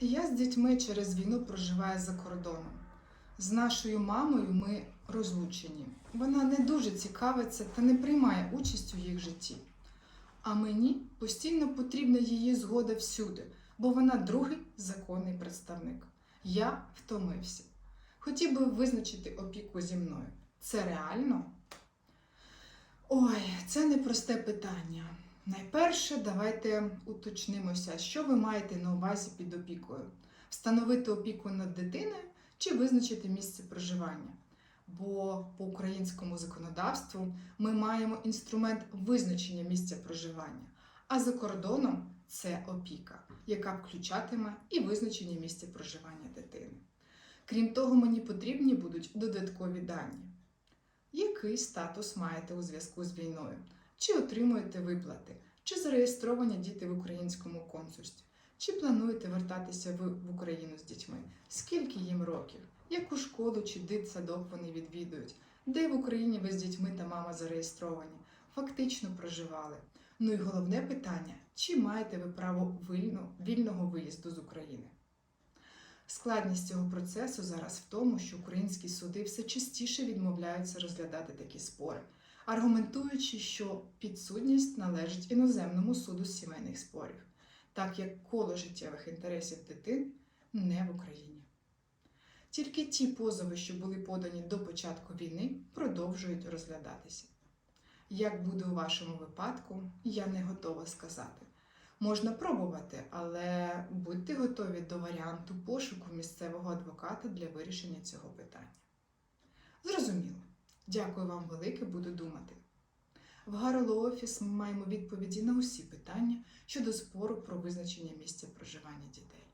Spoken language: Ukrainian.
Я з дітьми через війну проживаю за кордоном. З нашою мамою ми розлучені. Вона не дуже цікавиться та не приймає участь у їх житті. А мені постійно потрібна її згода всюди, бо вона другий законний представник. Я втомився. Хотів би визначити опіку зі мною. Це реально? Ой, це непросте питання. Найперше, давайте уточнимося, що ви маєте на увазі під опікою: встановити опіку над дитиною чи визначити місце проживання. Бо по українському законодавству ми маємо інструмент визначення місця проживання, а за кордоном це опіка, яка включатиме і визначення місця проживання дитини. Крім того, мені потрібні будуть додаткові дані. Який статус маєте у зв'язку з війною? Чи отримуєте виплати? Чи зареєстровані діти в українському консульстві? Чи плануєте вертатися в Україну з дітьми? Скільки їм років? Яку школу чи дитсадок вони відвідують? Де в Україні ви з дітьми та мама зареєстровані? Фактично проживали. Ну і головне питання: чи маєте ви право вільно, вільного виїзду з України? Складність цього процесу зараз в тому, що українські суди все частіше відмовляються розглядати такі спори, аргументуючи, що підсудність належить іноземному суду сімейних спорів, так як коло життєвих інтересів дитин не в Україні. Тільки ті позови, що були подані до початку війни, продовжують розглядатися. Як буде у вашому випадку, я не готова сказати. Можна пробувати, але будьте готові до варіанту пошуку місцевого адвоката для вирішення цього питання. Зрозуміло. Дякую вам велике, буду думати. В Гарло Офіс ми маємо відповіді на усі питання щодо спору про визначення місця проживання дітей.